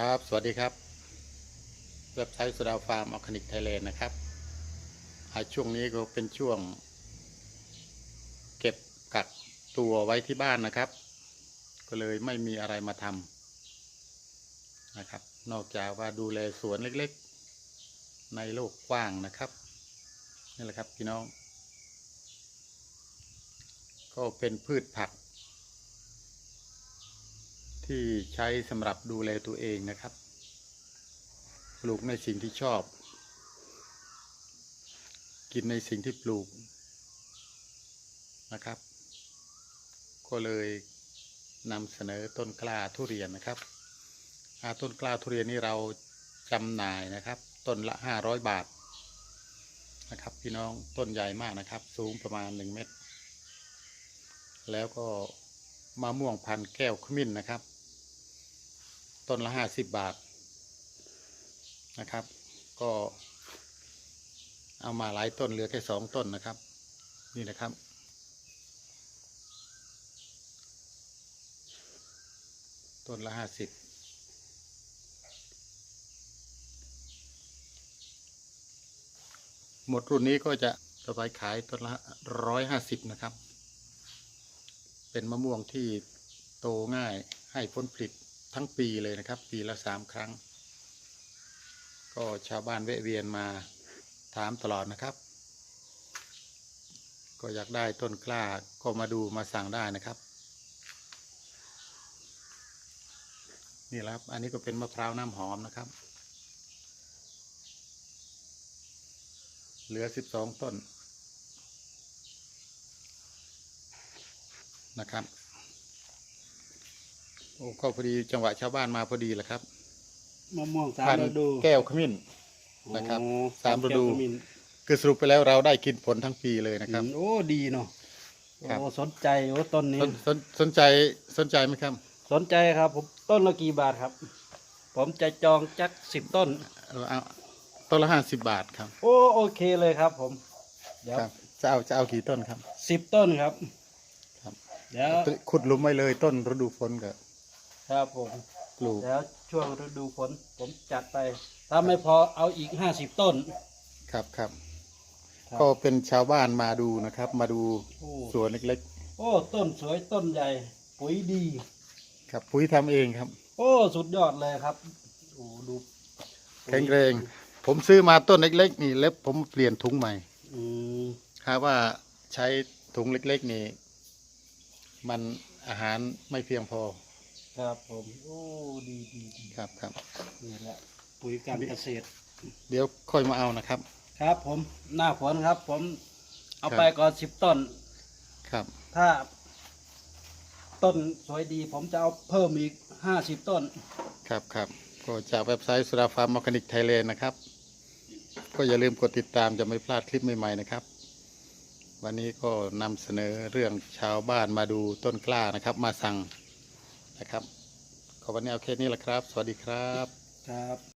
ครับ สวัสดีครับ เว็บไซต์สุดาฟาร์มออร์แกนิกไทยแลนด์นะครับช่วงนี้ก็เป็นช่วง เก็บกักตัวไว้ที่บ้านนะครับ ก็เลยไม่มีอะไรมาทำนะครับ นอกจากว่าดูแลสวนเล็กๆ ในโลกกว้างนะครับ นี่แหละครับพี่น้อง ก็เป็นพืชผัก ที่ใช้สำหรับดูแลตัวเองนะครับ ปลูกในสิ่งที่ชอบ กินในสิ่งที่ปลูกนะครับ ก็เลยนำเสนอต้นกล้าทุเรียนนะครับอาต้นกล้าทุเรียนนี่เราจำหน่ายนะครับ ต้นละห้าร้อยบาทนะครับ พี่น้องต้นใหญ่มากนะครับ สูงประมาณหนึ่งเมตร แล้วก็มะม่วงพันแก้วขมิ้นนะครับ ต้นละห้าสิบบาทนะครับ ก็เอามาหลายต้นเหลือแค่สองต้นนะครับ นี่นะครับ ต้นละห้าสิบหมดรุ่นนี้ก็จะต่อไปขายต้นละร้อยห้าสิบนะครับ เป็นมะม่วงที่โตง่ายให้ผลผลิต ทั้งปีเลยนะครับ ปีละสามครั้ง ก็ชาวบ้านแวะเวียนมาถามตลอดนะครับ ก็อยากได้ต้นกล้าก็มาดูมาสั่งได้นะครับ นี่ครับ อันนี้ก็เป็นมะพร้าวน้ำหอมนะครับ เหลือสิบสองต้นนะครับ อ้ก็พอดีจังหวะชาวบ้านมาพอดีแหละครับมะม่วงสามพันฤธุ์ดูแก้วขมิ้นนะครับอ๋อสามฤดู แก้วขมิ้นคือสรุปไปแล้วเราได้กินผลทั้งปีเลยนะครับอืมโอ้ดีเนาะครับ โอ้สนใจโอ้ต้นนี้ สนสนสนใจสนใจไหมครับสนใจครับ ผมต้นละกี่บาทครับ ผมจะจองจักสิบต้น เอาเอาต้นละห้าสิบบาทครับ โอ้โอเคเลยครับ ผม เดี๋ยวครับจะเอาจะเอากี่ต้นครับ สิบต้นครับครับ เดี๋ยวขุดหลุมไว้เลยต้นฤดูฝนก็ ครับผม ปลูกเดี๋ยวช่วงฤดูฝนผมจัดไป ถ้าไม่พอเอาอีกห้าสิบต้น ครับครับ ครับก็เป็นชาวบ้านมาดูนะครับ มาดูโอ้ สวนเล็กโอ้ต้นสวยต้นใหญ่ ปุ๋ยดี ๆ ครับ ปุ๋ยทำเองครับ โอ้สุดยอดเลยครับโอ้ดูปุ๋ยแข็งแรง ผมซื้อมาต้นเล็ก ๆ นี่แล้วผมเปลี่ยนถุงใหม่อืมครับว่าใช้ถุงเล็ก ๆ นี่ มันอาหารไม่เพียงพอ ครับผมโอ้ดีดีดีครับครับ นี่แหละปุ๋ยการเกษตร เดี๋ยวค่อยมาเอานะครับ ครับผมหน้าฝนครับ ผมเอาครับไปก่อนสิบต้น ครับ ถ้า ต้นสวยดี ผมจะเอาเพิ่มอีกห้าสิบต้น ครับครับก็จากเว็บไซต์สุราฟาร์มมอคานิกไทยแลนด์นะครับ ก็อย่าลืมกดติดตามจะไม่พลาดคลิปใหม่ๆนะครับ วันนี้ก็นำเสนอเรื่องชาวบ้านมาดูต้นกล้านะครับ มาสั่ง นะครับ ขอวันนี้เอาแค่นี้แหละครับ สวัสดีครับ ครับ